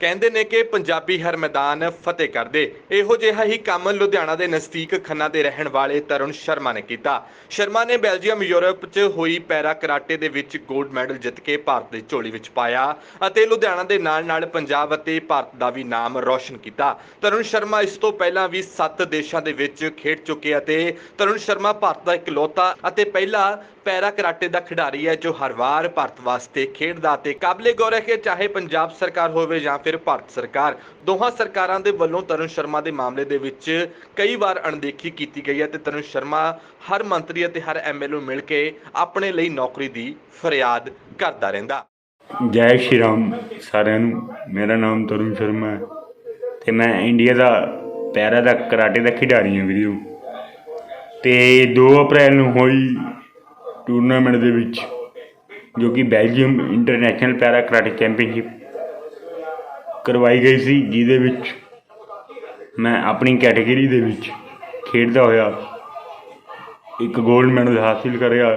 ਕਹਿੰਦੇ ਨੇ ਕਿ ਪੰਜਾਬੀ ਹਰ ਮੈਦਾਨ ਫਤਿਹ ਕਰਦੇ। ਇਹੋ ਜਿਹਾ ਹੀ ਕੰਮ ਲੁਧਿਆਣਾ ਦੇ ਨਜ਼ਦੀਕ ਖੰਨਾ ਦੇ ਰਹਿਣ ਵਾਲੇ ਤਰੁਣ ਸ਼ਰਮਾ ਨੇ ਕੀਤਾ। ਸ਼ਰਮਾ ਨੇ ਬੈਲਜੀਅਮ, ਯੂਰਪ 'ਚ ਹੋਈ ਪੈਰਾ ਕਰਾਟੇ ਦੇ ਵਿੱਚ 골ਡ ਮੈਡਲ ਜਿੱਤ ਕੇ ਭਾਰਤ ਦੀ ਝੋਲੀ ਵਿੱਚ ਪਾਇਆ ਅਤੇ ਲੁਧਿਆਣਾ ਦੇ ਨਾਲ-ਨਾਲ ਪੰਜਾਬ ਅਤੇ ਭਾਰਤ ਦਾ ਵੀ ਨਾਮ ਰੌਸ਼ਨ ਕੀਤਾ। ਤਰੁਣ ਸ਼ਰਮਾ ਇਸ ਤੋਂ ਪਹਿਲਾਂ ਵੀ 7 ਦੇਸ਼ਾਂ ਦੇ ਵਿੱਚ ਖੇਡ ਚੁੱਕੇ ਅਤੇ ਤਰੁਣ ਸ਼ਰਮਾ ਭਾਰਤ ਦਾ ਇਕਲੌਤਾ ਅਤੇ ਪਹਿਲਾ ਪੈਰਾ ਕਰਾਟੇ ਦਾ ਖਿਡਾਰੀ ਹੈ ਜੋ ਹਰ ਵਾਰ ਭਾਰਤ ਵਾਸਤੇ ਖੇਡਦਾ ਤੇ ਕਾਬਲੇ ਗੌਰ ਹੈ ਕਿ ਚਾਹੇ ਪੰਜਾਬ ਸਰਕਾਰ ਹੋਵੇ ਜਾਂ ਫਿਰ ਭਾਰਤ ਸਰਕਾਰ। ਦੋਹਾਂ ਸਰਕਾਰਾਂ ਦੇ ਵੱਲੋਂ ਤਰੁਣ ਸ਼ਰਮਾ ਦੇ ਮਾਮਲੇ ਦੇ ਵਿੱਚ ਕਈ ਵਾਰ ਅਣਦੇਖੀ ਕੀਤੀ ਗਈ ਹੈ ਤੇ ਤਰੁਣ ਸ਼ਰਮਾ ਹਰ ਮੰਤਰੀ ਅਤੇ ਹਰ ਐਮਐਲਏ ਨੂੰ ਮਿਲ ਕੇ ਆਪਣੇ ਲਈ ਨੌਕਰੀ ਦੀ ਫਰਿਆਦ ਕਰਦਾ ਰਹਿੰਦਾ। ਜੈ ਸ਼੍ਰੀ ਰਾਮ ਸਾਰਿਆਂ ਨੂੰ। ਮੇਰਾ ਨਾਮ ਤਰੁਣ ਸ਼ਰਮਾ ਹੈ ਤੇ ਮੈਂ ਇੰਡੀਆ ਦਾ ਪੈਰਾ ਦਾ ਕਰਾਟੇ ਦਾ ਖਿਡਾਰੀ ਹਾਂ ਵੀਡੀਓ ਤੇ 2 ਅਪ੍ਰੈਲ ਨੂੰ ਹੋਈ ਟੂਰਨਾਮੈਂਟ ਦੇ ਵਿੱਚ ਜੋ ਕਿ Belgium international para karate championship ਕਰਵਾਈ ਗਈ ਸੀ, ਜਿਹਦੇ ਵਿੱਚ ਮੈਂ ਆਪਣੀ ਕੈਟਾਗਰੀ ਦੇ ਵਿੱਚ ਖੇਡਦਾ ਹੋਇਆ ਇੱਕ 골ਡ ਮੈਡਲ ਹਾਸਿਲ ਕਰਿਆ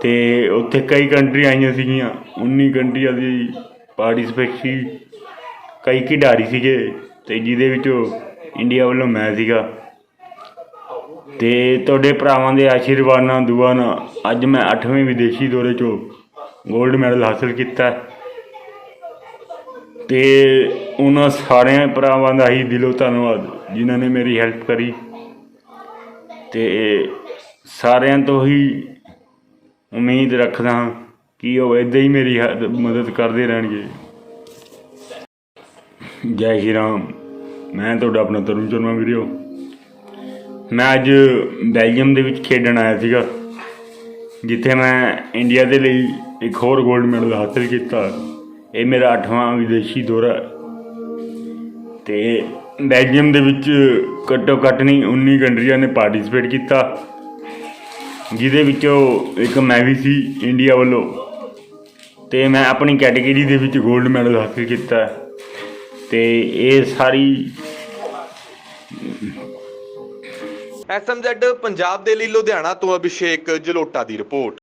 ਤੇ ਉੱਥੇ ਕਈ ਕੰਟਰੀ ਆਈਆਂ ਸੀਗੀਆਂ 19 ਕੰਟਰੀਆਂ ਦੀ ਪਾਰਟਿਸਪੇਟ ਸੀ। ਕਈ ਖਿਡਾਰੀ ਸੀਗੇ ਤੇ ਜਿਹਦੇ ਵਿੱਚੋਂ ਇੰਡੀਆ ਵੱਲੋਂ ਮੈਂ ਸੀਗਾ। ਤੇ ਤੁਹਾਡੇ ਭਰਾਵਾਂ ਦੇ ਆਸ਼ੀਰਵਾਦ ਨਾਲ, ਦੁਆ ਨਾਲ ਅੱਜ ਮੈਂ 8ਵੇਂ ਵਿਦੇਸ਼ੀ ਦੌਰੇ 'ਚੋਂ 골ਡ ਮੈਡਲ ਹਾਸਲ ਕੀਤਾ। ਤੇ ਉਹਨਾਂ ਸਾਰਿਆਂ ਭਰਾਵਾਂ ਦਾ ਹੀ ਦਿਲੋਂ ਧੰਨਵਾਦ, ਜਿਨ੍ਹਾਂ ਨੇ ਮੇਰੀ ਹੈਲਪ ਕਰੀ। ਤੇ ਸਾਰਿਆਂ ਤੋਂ ਹੀ ਉਮੀਦ ਰੱਖਦਾ ਹਾਂ ਕਿ ਉਹ ਇਦਾਂ ਹੀ ਮੇਰੀ ਹੱਦ- ਮਦਦ ਕਰਦੇ ਰਹਿਣਗੇ। ਜੈ ਸ਼੍ਰੀ ਰਾਮ। ਮੈਂ ਤੁਹਾਡਾ ਆਪਣਾ ਤਰੁਣ ਚਰਮਾ ਵੀਰੋ। ਮੈਂ ਅੱਜ ਬੈਲਜੀਅਮ ਦੇ ਵਿੱਚ ਖੇਡਣ ਆਇਆ ਸੀਗਾ, ਜਿੱਥੇ ਮੈਂ ਇੰਡੀਆ ਦੇ ਲਈ ਇੱਕ ਹੋਰ 골ਡ ਮੈਡਲ ਹਾਸਲ ਕੀਤਾ। ਇਹ ਮੇਰਾ 8ਵਾਂ ਵਿਦੇਸ਼ੀ ਦੌਰਾ ਹੈ। ਤੇ ਬੈਲਜੀਅਮ ਦੇ ਵਿੱਚ ਘੱਟੋ ਘੱਟ ਨਹੀਂ 19 ਕੰਟਰੀਆਂ ਨੇ ਪਾਰਟਿਸਿਪੇਟ ਕੀਤਾ, ਜਿਹਦੇ ਵਿੱਚੋਂ ਇੱਕ ਮੈਂ ਵੀ ਸੀ ਇੰਡੀਆ ਵੱਲੋਂ। ਤੇ ਮੈਂ ਆਪਣੀ ਕੈਟਾਗਰੀ ਦੇ ਵਿੱਚ 골ਡ ਮੈਡਲ ਹਾਸਲ ਕੀਤਾ ਹੈ। ਤੇ ਇਹ ਸਾਰੀ ਐਸਐਮਜ਼ੈਡ ਪੰਜਾਬ ਦੇ ਲਈ ਲੁਧਿਆਣਾ ਤੋਂ ਅਭਿਸ਼ੇਕ ਜਲੋਟਾ ਦੀ ਰਿਪੋਰਟ।